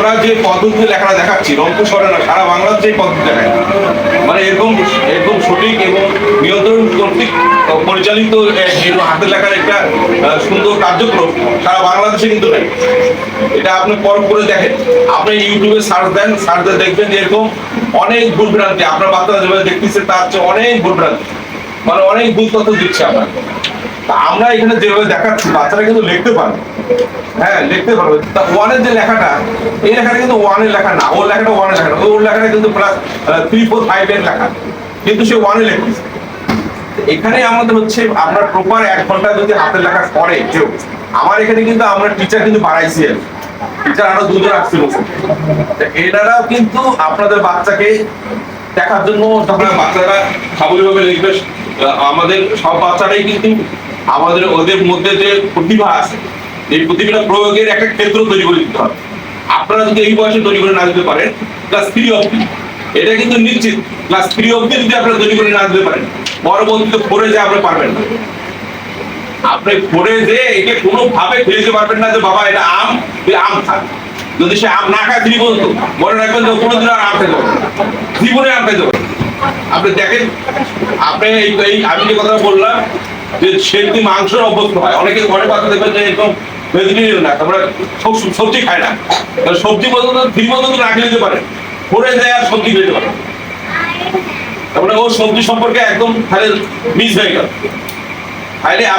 আমরা যে পদ্ধতি লেখাটা দেখাচ্ছি রংপুর শহরে না, সারা বাংলার যে পদ্ধতি দেখায় মানে এরকম এরকম সঠিক এবং নিয়ন্ত্রণ কর্তৃক পরিচালিত হাতের লেখার একটা সুন্দর কার্যক্রম সারা বাংলাদেশে কিন্তু নেই। এটা আপনি পর করে দেখেন। আপনি ইউটিউবে সার্চ দেন সার্চ দিয়ে দেখবেন যে এরকম অনেক ভুলভ্রান্তি আপনার বাচ্চারা যেভাবে দেখতেছে, তার চেয়ে অনেক ভুল ভ্রান্তি। মানে অনেক ভুল তথ্য দিচ্ছে আপনার আমরা এখানে যেভাবে দেখাচ্ছি, বাচ্চারা কিন্তু লিখতে পারে হ্যাঁ লিখতে পারবে। তা ওয়ানের যে লেখাটা, এই লেখাটা কিন্তু ওয়ানের লেখা না। ওর লেখাটা ওয়ানের লেখা না। ওর লেখাটা কিন্তু প্লাস থ্রি ফোর ফাইভ এর লেখা। কিন্তু সে ওয়ানে লিখতেছে এখানে আমাদের হচ্ছে, আমরা প্রপার এক ঘণ্টা যদি হাতের লেখা করে কেউ, আমার এখানে কিন্তু আমরা টিচার কিন্তু বাড়াইছি টিচার আরও দুজন আসছিল। এনারাও কিন্তু আপনাদের বাচ্চাকে দেখার জন্য বাচ্চারা সাবলীলভাবে লিখবে আমাদের সব বাচ্চারাই কিন্তু আমাদের ওদের মধ্যে যে প্রতিভা আছে, এই প্রতিভাটা প্রয়োগের একটা ক্ষেত্র তৈরি করে দিতে হবে। আপনারা যদি এই বয়সে তৈরি করে না দিতে পারেন ক্লাস থ্রি অব্দি এটা কিন্তু নিশ্চিত ক্লাস থ্রি অব্দি যদি আপনারা তৈরি করে না দিতে পারেন, পরবর্তীতে ফোরে যে আপনি পারবেন না। আপনি ফোরে যে একে কোনো ভাবে খেলতে পারবেন না যে, বাবা, এটা আম আম থাক যদি সে আম না খায়, তিনি বলতো, মনে রাখবেন যে কোনোদিন আর আম খেতে জীবনে আম খেতে আপনি দেখেন, আপনি এই আমি যে কথাটা বললাম যে মাংসের অভ্যস্ত হয়। অনেকে ঘরে দেখবেন যে একদম ভেজিটেরিয়ান না, তারপরে সবজি খায় না। সবজি বলতে তো ঠিক মতো না পারে। পরে যায় আর সবজি খেতে পারে। তারপরে ও সবজি সম্পর্কে একদম তাহলে মিস হয়ে গেল। তাহলে